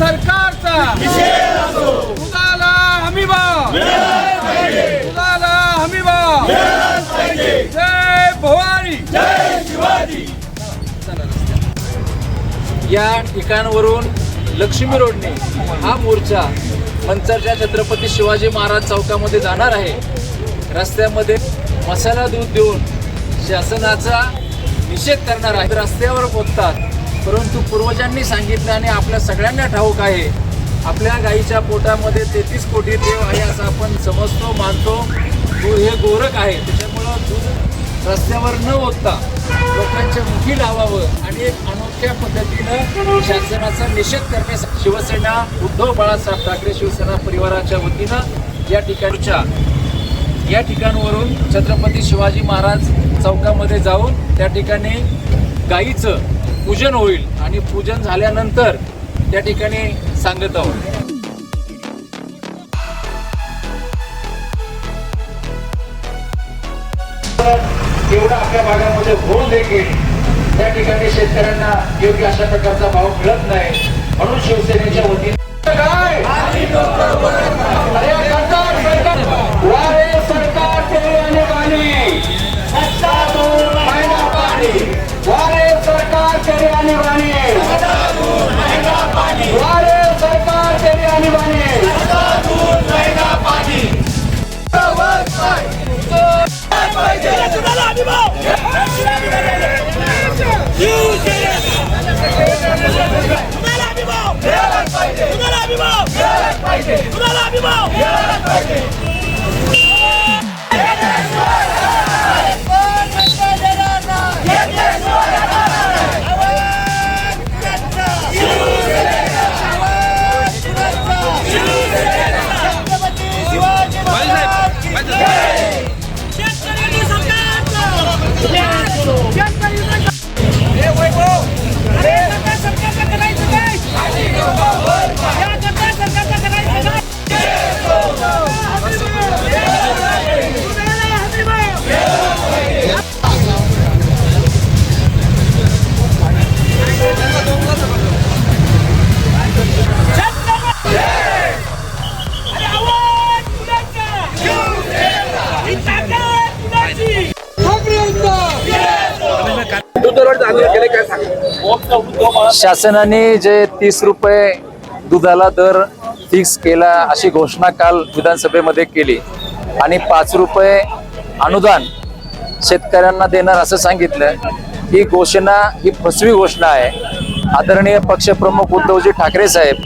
सरकारचा. दुधाला हमी भाव दुधाला हमी भाव जय भवानी. या ठिकाणवरून लक्ष्मी रोडने हा मोर्चा मंचरच्या छत्रपती शिवाजी महाराज चौकामध्ये जाणार आहे. रस्त्यामध्ये मसाला दूध देऊन शासनाचा निषेध करणार आहे. रस्त्यावर पोचतात परंतु पूर्वजांनी सांगितलं आणि आपल्या सगळ्यांना ठाऊक आहे आपल्या गाईच्या पोटामध्ये तेहतीस कोटी देव आहे असं आपण समजतो मानतो. दूध हे गोरख आहे त्याच्यामुळं दूध रस्त्यावर न ओतता लोकांच्या मुखी लावावं आणि एक अनोख्या पद्धतीनं शासनाचा निषेध करण्यास शिवसेना उद्धव बाळासाहेब ठाकरे शिवसेना परिवाराच्या वतीनं या ठिकाणच्या या ठिकाणवरून छत्रपती शिवाजी महाराज चौकामध्ये जाऊन त्या ठिकाणी गाईचं पूजन होईल आणि पूजन झाल्यानंतर त्या ठिकाणी सांगत आहोत. एवढा आपल्या भागामध्ये होऊन देखील त्या ठिकाणी शेतकऱ्यांना योग्य अशा प्रकारचा भाव मिळत नाही. म्हणून शिवसेनेच्या वतीने शेतकऱ्यांनी शासनाने जे तीस रुपये दुधाला दर फिक्स केला अशी घोषणा काल विधानसभेमध्ये केली. आणि पाच रुपये अनुदान शेतकऱ्यांना देणार असं सांगितलं. ही घोषणा ही फसवी घोषणा आहे. आदरणीय पक्षप्रमुख उद्धवजी ठाकरे साहेब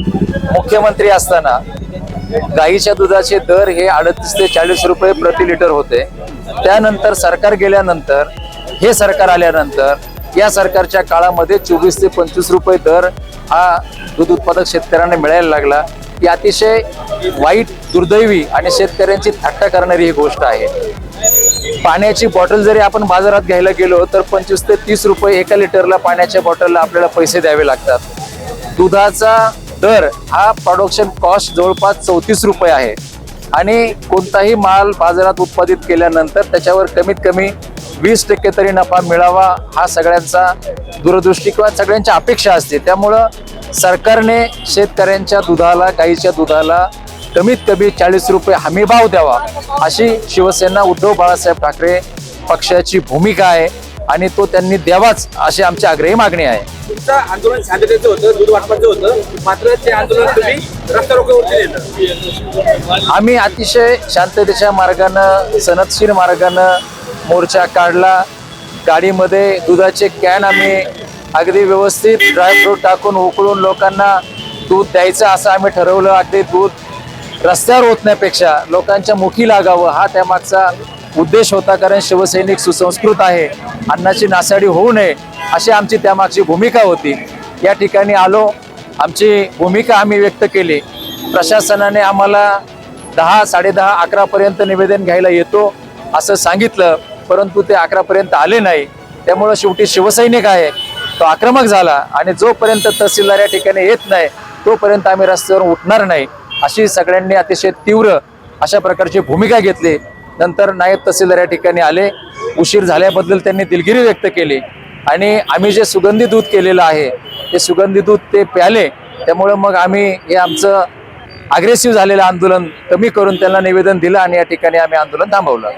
मुख्यमंत्री असताना गाईच्या दुधाचे दर हे अडतीस ते चाळीस रुपये प्रति लिटर होते. त्यानंतर सरकार गेल्यानंतर हे सरकार आल्यानंतर या सरकारच्या काळामध्ये चोवीस ते पंचवीस रुपये दर हा दूध उत्पादक शेतकऱ्यांना मिळायला लागला. ही अतिशय वाईट दुर्दैवी आणि शेतकऱ्यांची थट्टा करणारी ही गोष्ट आहे. पाण्याची बॉटल जरी आपण बाजारात घ्यायला गेलो तर पंचवीस ते तीस रुपये एका लिटरला पाण्याच्या बॉटलला आपल्याला पैसे द्यावे लागतात. दुधाचा दर हा प्रोडक्शन कॉस्ट जवळपास चौतीस रुपये आहे. आणि कोणताही माल बाजारात उत्पादित केल्यानंतर त्याच्यावर कमीत कमी वीस टक्के तरी नफा मिळावा हा सगळ्यांचा दूरदृष्टी किंवा सगळ्यांच्या अपेक्षा असते. त्यामुळं सरकारने शेतकऱ्यांच्या दुधाला गाईच्या दुधाला कमीत कमी चाळीस रुपये हमी भाव द्यावा अशी शिवसेना उद्धव बाळासाहेब ठाकरे पक्षाची भूमिका आहे आणि तो त्यांनी द्यावाच अशी आमची आग्रही मागणी आहे. तुमचं आंदोलन शांततेचं होतं दूध वाटपाचं होतं मात्र ते आंदोलन तुम्ही रस्ता रोकोवरती नेलं. आम्ही अतिशय शांततेच्या मार्गानं सनदशीर मार्गानं मोर्चा काढला. गाडीमध्ये दुधाचे कॅन आम्ही अगदी व्यवस्थित ड्रायफ्रूट टाकून उकळून लोकांना दूध द्यायचं असं आम्ही ठरवलं. अगदी दूध रस्त्यावर ओतण्यापेक्षा लोकांच्या मुखी लागावं हा त्यामागचा उद्देश होता. कारण शिवसैनिक सुसंस्कृत आहे. अन्नाची नासाडी होऊ नये अशी आमची त्यामागची भूमिका होती. या ठिकाणी आलो. आमची भूमिका आम्ही व्यक्त केली. प्रशासनाने आम्हाला दहा साडेदहा अकरापर्यंत निवेदन घ्यायला येतो असं सांगितलं. परंतु ते अकरापर्यंत आले नाही. त्यामुळं शेवटी शिवसैनिक आहे. तो आक्रमक झाला आणि जोपर्यंत तहसीलदार या ठिकाणी येत नाही तोपर्यंत आम्ही रस्त्यावर उठणार नाही. अशी सगळ्यांनी अतिशय तीव्र अशा प्रकारची भूमिका घेतली. नंतर नायब तहसीलदार या ठिकाणी आले. उशीर झाल्याबद्दल त्यांनी दिलगिरी व्यक्त केली. आणि आम्ही जे सुगंधी दूध केलेलं आहे ते सुगंधी दूध ते प्याले. त्यामुळं मग आम्ही हे आमचं अग्रेसिव्ह झालेलं आंदोलन कमी करून त्यांना निवेदन दिलं आणि या ठिकाणी आम्ही आंदोलन थांबवलं.